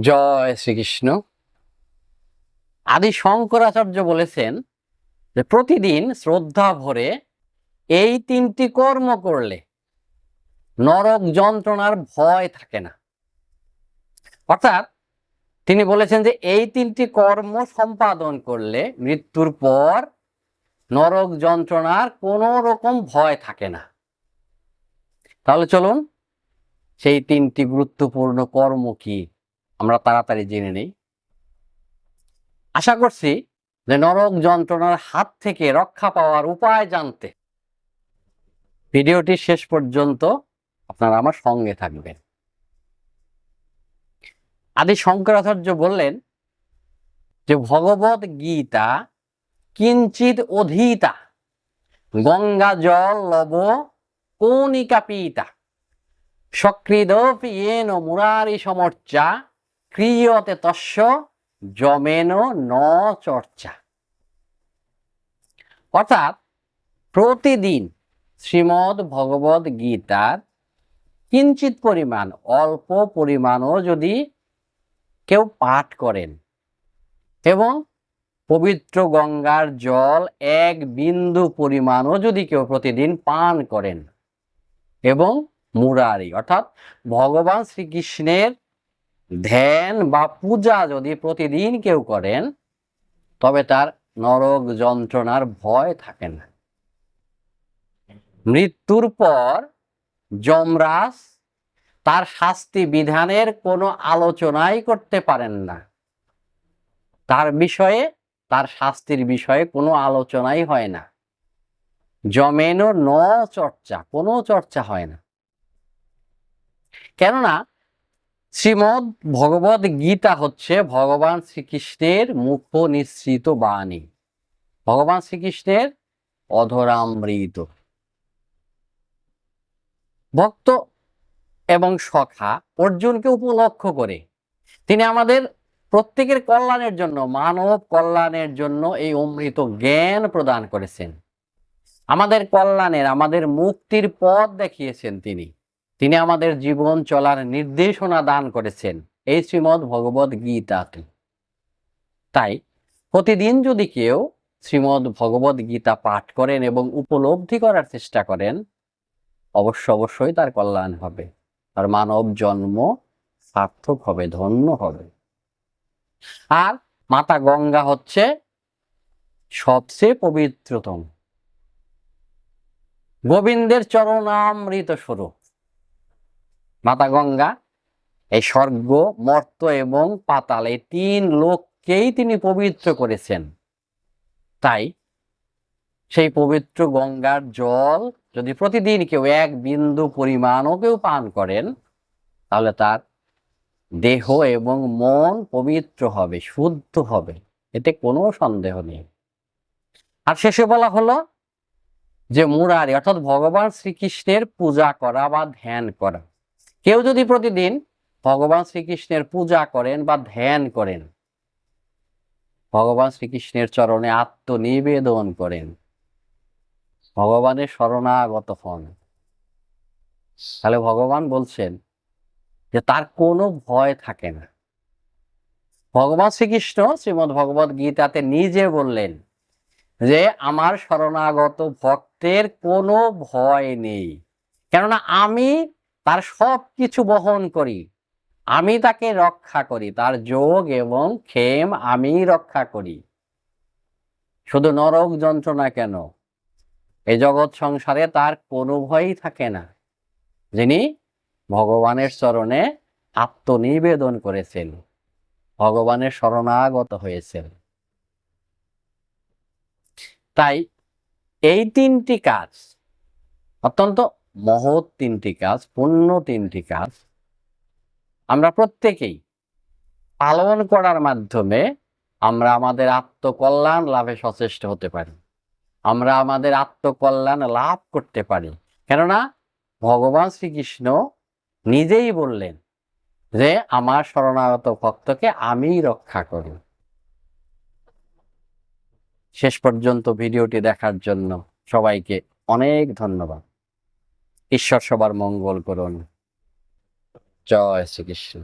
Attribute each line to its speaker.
Speaker 1: জয় শ্রীকৃষ্ণ। আদি শঙ্করাচার্য বলেছেন যে প্রতিদিন শ্রদ্ধা ভরে এই তিনটি কর্ম করলে নরক যন্ত্রণার ভয় থাকে না। অর্থাৎ তিনি বলেছেন যে এই তিনটি কর্ম সম্পাদন করলে মৃত্যুর পর নরক যন্ত্রণার কোনো রকম ভয় থাকে না। তাহলে চলুন সেই তিনটি গুরুত্বপূর্ণ কর্ম কি? আমরা তাড়াতাড়ি জেনে নেই। আশা করছি যে নরক যন্ত্রণার হাত থেকে রক্ষা পাওয়ার উপায় জানতে ভিডিওটি শেষ পর্যন্ত আপনারা আমার সঙ্গে থাকবেন। আদি শঙ্করাচার্য বললেন যে ভগবত গীতা কিঞ্চিত অধীতা, গঙ্গা জল লব কৌনিকা পিতা, সক্রিদপি येन মুরারি সমর্চা ক্রিয়তে তস্য জমেন ন চর্চা। অর্থাৎ প্রতিদিন শ্রীমদ ভগবদ গীতার কিঞ্চিত পরিমাণ, অল্প পরিমাণও যদি কেউ পাঠ করেন এবং পবিত্র গঙ্গার জল এক বিন্দু পরিমাণও যদি কেউ প্রতিদিন পান করেন এবং মুরারি অর্থাৎ ভগবান শ্রীকৃষ্ণের ধ্যান বা পূজা যদি প্রতিদিন কেউ করেন, তবে তার নরক যন্ত্রণার ভয় থাকে না। মৃত্যুর পর যমরাজ তার শাস্তি বিধানের কোনো আলোচনাই করতে পারেন না। তার বিষয়ে, তার শাস্তির বিষয়ে কোনো আলোচনাই হয় না। জমেনও ন চর্চা, কোনো চর্চা হয় না। কেননা শ্রীমদ ভগবদ গীতা হচ্ছে ভগবান শ্রীকৃষ্ণের মুখ নিঃসৃত বাণী। ভগবান শ্রীকৃষ্ণের অধরামৃত। ভক্ত এবং সখা অর্জুনকে উপলক্ষ করে তিনি আমাদের প্রত্যেকের কল্যাণের জন্য, মানব কল্যাণের জন্য এই অমৃত জ্ঞান প্রদান করেছেন। আমাদের কল্যাণের, আমাদের মুক্তির পথ দেখিয়েছেন তিনি। তিনি আমাদের জীবন চলার নির্দেশনা দান করেছেন। এই শ্রীমদ ভগবত গীতাতে। তাই প্রতিদিন যদি কেউ শ্রীমদ ভগবত গীতা পাঠ করেন এবং উপলব্ধি করার চেষ্টা করেন, অবশ্য অবশ্যই তার কল্যাণ হবে। তার মানব জন্ম সার্থক হবে, ধন্য হবে। আর মাতা গঙ্গা হচ্ছে সবচেয়ে পবিত্রতম। গোবিন্দের চরণামৃত স্বরূপ। মাতা গঙ্গা এই স্বর্গ, মর্ত এবং পাতাল, এই তিন লোককেই তিনি পবিত্র করেছেন। তাই সেই পবিত্র গঙ্গার জল যদি প্রতিদিন কেউ এক বিন্দু পরিমাণও কেউ পান করেন, তাহলে তার দেহ এবং মন পবিত্র হবে, শুদ্ধ হবে, এতে কোনো সন্দেহ নেই। আর শেষে বলা হলো যে মুরারি, অর্থাৎ ভগবান শ্রীকৃষ্ণের পূজা করা বা ধ্যান করা। কেউ যদি প্রতিদিন ভগবান শ্রীকৃষ্ণের পূজা করেন বা ধ্যান করেন, ভগবান শ্রীকৃষ্ণের চরণে আত্মনিবেদন করেন, ভগবানের শরণাগত হন, তাহলে ভগবান বলছেন যে তার কোনো ভয় থাকে না। ভগবান শ্রীকৃষ্ণ শ্রীমদ ভগবত গীতাতে নিজে বললেন যে আমার শরণাগত ভক্তের কোনো ভয় নেই। কেননা আমি তার সব কিছু বহন করি। আমি তাকে রক্ষা করি, তার যোগ এবং ক্ষেম আমি রক্ষা করি। শুধু নরক যন্ত্রণা কেন? এই জগৎ সংসারে তার কোনো ভয়ই থাকে না। যিনি ভগবানের চরণে আত্মনিবেদন করেছেন, ভগবানের শরণাগত হয়েছেন। তাই এই তিনটি কাজ অত্যন্ত মহৎ তিনটি কাজ পূর্ণ তিনটি কাজ আমরা প্রত্যেকেই পালন করার মাধ্যমে আমরা আমাদের আত্মকল্যাণ লাভে সচেষ্ট হতে পারি। আমরা আমাদের আত্মকল্যাণ লাভ করতে পারি। কেননা ভগবান শ্রীকৃষ্ণ নিজেই বললেন যে, আমার শরণাগত ভক্তকে আমি রক্ষা করি। শেষ পর্যন্ত ভিডিওটি দেখার জন্য সবাইকে অনেক ধন্যবাদ। ঈশ্বর সবার মঙ্গল করুন। জয় শ্রীকৃষ্ণ।